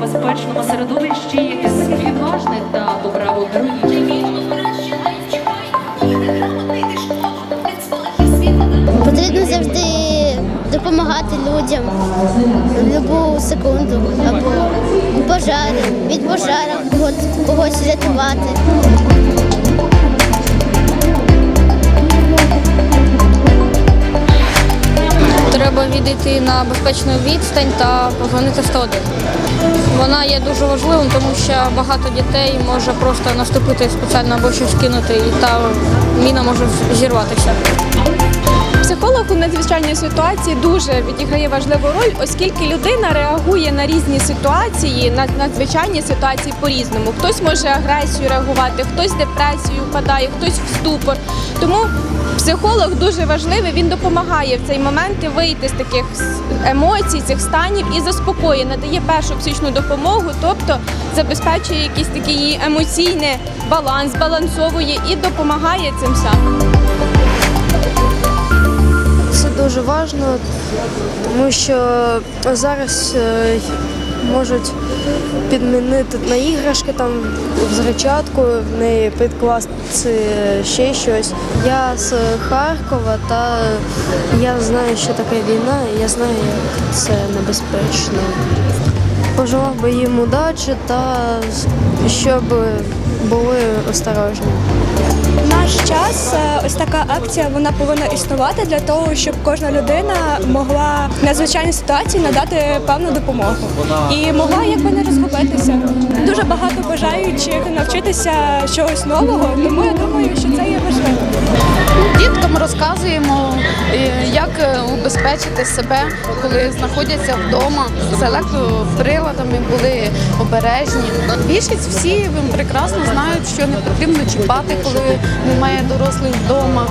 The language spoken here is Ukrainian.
безпечному середовищі з відважних та добравих героїв. Потрібно завжди допомагати людям в будь-яку секунду або пожарі, від когось, когось рятувати. Відійти на безпечну відстань та позвонити 101. Вона є дуже важливою, тому що багато дітей може просто наступити спеціально або щось кинути, і та міна може зірватися. Психолог у надзвичайній ситуації дуже відіграє важливу роль, оскільки людина реагує на різні ситуації, на надзвичайні ситуації по-різному. Хтось може агресію реагувати, хтось депресію впадає, хтось в ступор. Тому психолог дуже важливий, він допомагає в цей момент вийти з таких емоцій, цих станів і заспокоює, надає першу психічну допомогу, тобто забезпечує якийсь такий емоційний баланс, балансовує і допомагає цим самим. Важливо, тому що зараз е, можуть підмінити на іграшки, там взричатку, в неї підкласти ще щось. Я з Харкова та я знаю, що таке війна, і я знаю, як це небезпечно. Пожелав би їм удачі та щоб були осторожні. Наш час е, ось така акція вона повинна існувати для того, щоб кожна людина могла в надзвичайній ситуації надати певну допомогу і могла якби не розгубитися. Дуже багато бажаючих навчитися чогось нового, тому я думаю, що це є важливо. Діткам розказуємо, е, як е, убезпечити себе, коли знаходяться вдома. З електроприладами були обережні. Більшість всі прекрасно знають, що не потрібно чіпати, коли немає дорослих вдома.